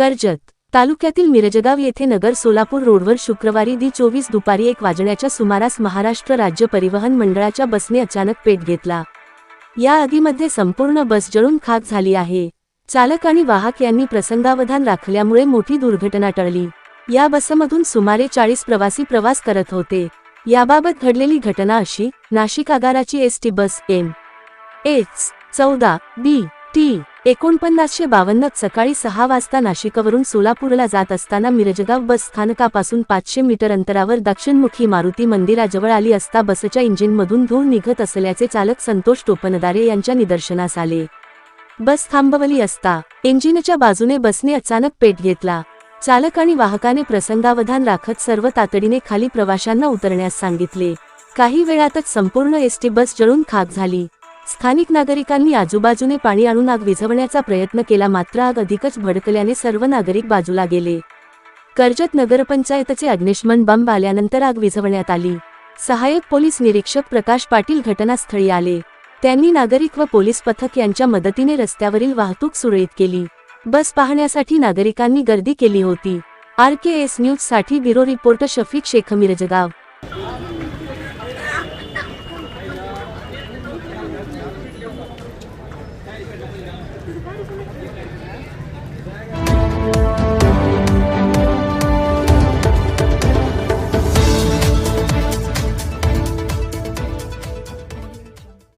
कर्जत तालुक्यातील मिरजगाव येथे नगर सोलापूर रोडवर शुक्रवारी दि चोवीस दुपारी एक वाजण्याच्या सुमारास महाराष्ट्र राज्य परिवहन मंडळाच्या बसने अचानक पेट घेतला. या आगीमध्ये संपूर्ण बस जळून खाक झाली आहे. चालक आणि वाहक यांनी प्रसंगावधान राखल्यामुळे मोठी दुर्घटना टळली. या बसमधून सुमारे चाळीस प्रवासी प्रवास करत होते. याबाबत घडलेली घटना अशी Nashik आगाराची S T bus M H चौदा बी टी एकोणपन्नासशे बावन्न सकाळी सहा वाजता नाशिकवरून सोलापूरला जात असताना मिरजगाव बस स्थानकापासून पाचशे मीटर अंतरावर दक्षिणमुखी मारुती मंदिराजवळ आली असता बसच्या इंजिनमधून धूळ निघत असल्याचे चालक संतोष टोपनदारे यांच्या निदर्शनास आले. बस थांबवली असता इंजिनच्या बाजूने बसने अचानक पेट घेतला. चालक आणि वाहकाने प्रसंगावधान राखत सर्व तातडीने खाली प्रवाशांना उतरण्यास सांगितले. काही वेळातच संपूर्ण एसटी बस जळून खाक झाली. स्थानिक नागरिकांनी आजूबाजूने पाणी आणून आग विझवण्याचा प्रयत्न केला मात्र आग अधिकच भडकल्याने सर्व नागरिक बाजूला गेले. कर्जत नगरपंचायतचे अग्निशमन बंब आल्यानंतर आग विझवण्यात आली. सहाय्यक पोलीस निरीक्षक प्रकाश पाटील घटनास्थळी आले. त्यांनी नागरिक व पोलीस पथक यांच्या मदतीने रस्त्यावरील वाहतूक सुरळीत केली. बस पाहण्यासाठी नागरिकांनी गर्दी केली होती. आर के एस न्यूजसाठी bureau reporter Shafiq Shaikh Mirajgaon.